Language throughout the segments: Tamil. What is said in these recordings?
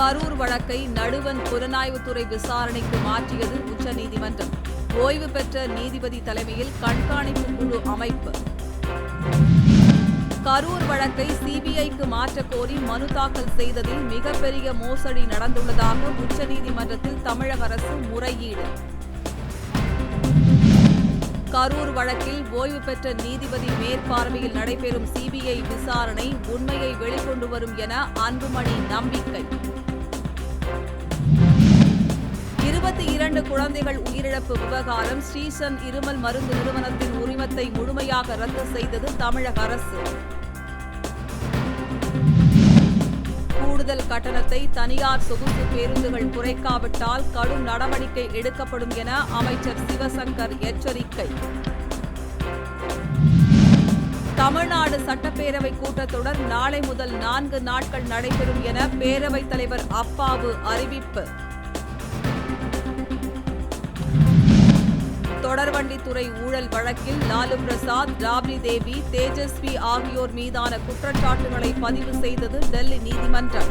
கரூர் வழக்கை நடுவன் புலனாய்வுத்துறை விசாரணைக்கு மாற்றியது உச்சநீதிமன்றம். ஓய்வு பெற்ற நீதிபதி தலைமையில் கண்காணிப்பு குழு அமைப்பு. கரூர் வழக்கை சிபிஐக்கு மாற்றக் கோரி மனு தாக்கல் செய்ததில் மிகப்பெரிய மோசடி நடந்துள்ளதாக உச்சநீதிமன்றத்தில் தமிழக அரசு முறையீடு. கரூர் வழக்கில் ஓய்வு பெற்ற நீதிபதி மேற்பார்வையில் நடைபெறும் சிபிஐ விசாரணை உண்மையை வெளிக்கொண்டு வரும் என அன்புமணி நம்பிக்கை. இருபத்தி இரண்டு குழந்தைகள் உயிரிழப்பு விவகாரம். ஸ்ரீசன் இருமல் மருந்து நிறுவனத்தின் உரிமத்தை முழுமையாக ரத்து செய்தது தமிழக அரசு. கூடுதல் கட்டணத்தை தனியார் சொகுசு பேருந்துகள் குறைக்காவிட்டால் கடும் நடவடிக்கை எடுக்கப்படும் என அமைச்சர் சிவசங்கர் எச்சரிக்கை. தமிழ்நாடு சட்டப்பேரவை கூட்டத்தொடர் நாளை முதல் நான்கு நாட்கள் நடைபெறும் என பேரவைத் தலைவர் அப்பாவு அறிவிப்பு. தொடர்வண்டித்துறை ஊழல் வழக்கில் லாலு பிரசாத் ராப்ரி தேவி தேஜஸ்வி ஆகியோர் மீதான குற்றச்சாட்டுகளை பதிவு செய்தது டெல்லி நீதிமன்றம்.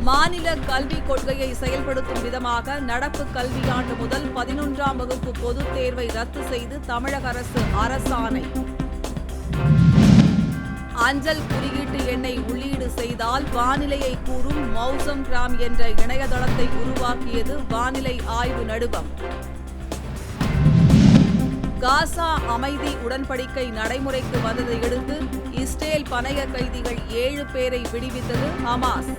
மாநில கல்விக் கொள்கையை செயல்படுத்தும் விதமாக நடப்பு கல்வியாண்டு முதல் பதினொன்றாம் வகுப்பு பொதுத் தேர்வை ரத்து செய்து தமிழக அரசு அரசாணை. அஞ்சல் குறியீட்டு எண்ணை உள்ளீடு செய்தால் வானிலையை கூறும் மௌசம் கிராம் என்ற இணையதளத்தை உருவாக்கியது வானிலை ஆய்வு நடுவம் காசா அமைதி உடன்படிக்கை நடைமுறைக்கு வந்ததையடுத்து இஸ்ரேல் பணைய கைதிகள் ஏழு பேரை விடுவித்தது ஹமாஸ்.